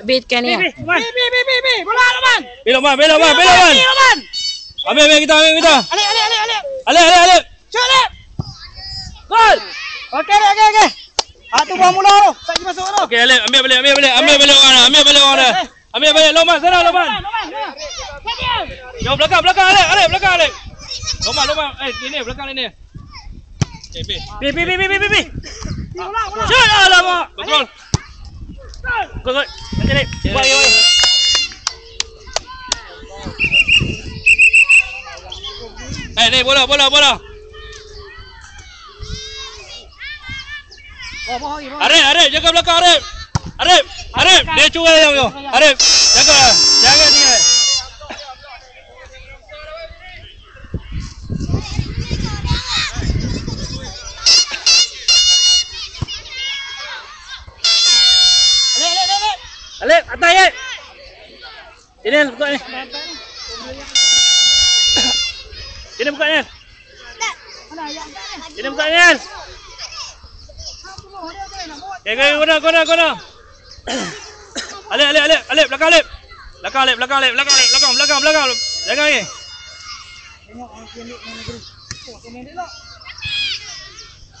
Habiskan ni. Bi, bi, bi, bi, bi. Bola Loman. Belok man, belok man, belok man. Bi, Loman. Ambil, ambil kita, ambil kita. Alik, alik, alik. Alip, alip, alip. Shoot, alik. Gol. Okey, okey, okey, okey. Ah, tu buang mula tu. Tak pergi masuk tu. Okey, alip, ambil balik, ambil balik, ambil balik orang dah, ambil balik orang dah. Ambil balik, Loman, sana Loman. Loman, Loman. Loman. Jauh belakang, belakang, alip, alip, belakang, alip. Loman, Loman. Eh, sini, belakang ni. Eh, bi. Bi, bi, bi, bi, bi, bi, bi. Bola, bola. Shoot, alamak. Betul. Gol, gol. Nanti ni. Buat lagi, buat. Eh, ni bola, bola, bola. Arif, Arif, jaga belakang Arif. Arif, Arif, dia yang tu. Arif, jaga, jaga ni. Alif, atas Alif. Sini, buka ni. Sini buka ni. Sini buka ni. Okay, okay, guna, guna, guna. Alif, Alif, Alif, Alif, belakang Alif. Belakang Alif, belakang Alif, belakang Alif, belakang, belakang, belakang.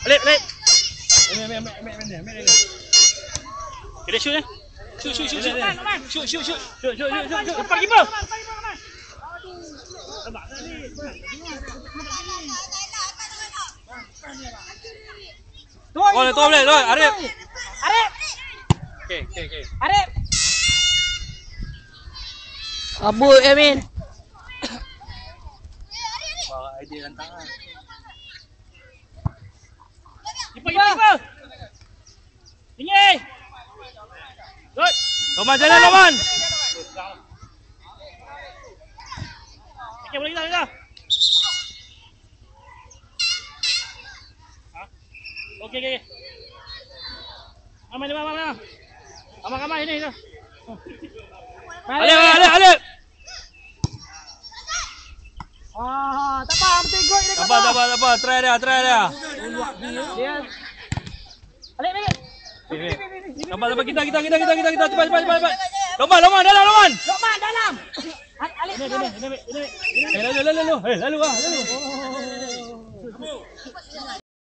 Alif, Alif. Ambil, ambil, ambil, ambil, ambil, ambil, ambil. Kita shoot ni. Shoot, shoot, shoot, shoot. Shoot, shoot, shoot. Shoot, shoot, shoot, shoot. Depan keeper. Tuan, Oh, tu boleh, tu. Arif. Arif, Okey, okey, okey. Arif. Abu Amin. Bawa idea rantangan. Kiper, kiper. Tinggi. Loman jalan, Loman. Okey, boleh kita, kita. Ha? Okey, okey. Aman, aman, aman, aman. Aman, aman, ini, ini. Alif, Alif, Alif. Ah, tak apa, betul gol dia. Tak apa, tak apa, tak apa. Try dia, try dia. Dia. Alik. Tak apa. Kita, kita, kita, kita, kita, kita. Cepat, cepat, cepat, cepat. Loman, Loman, dalam, Loman. Lokman dalam. Alik, ini, ini, ini, ini. Eh, lalu, lalu, lalu. Eh, lalu ah, lalu.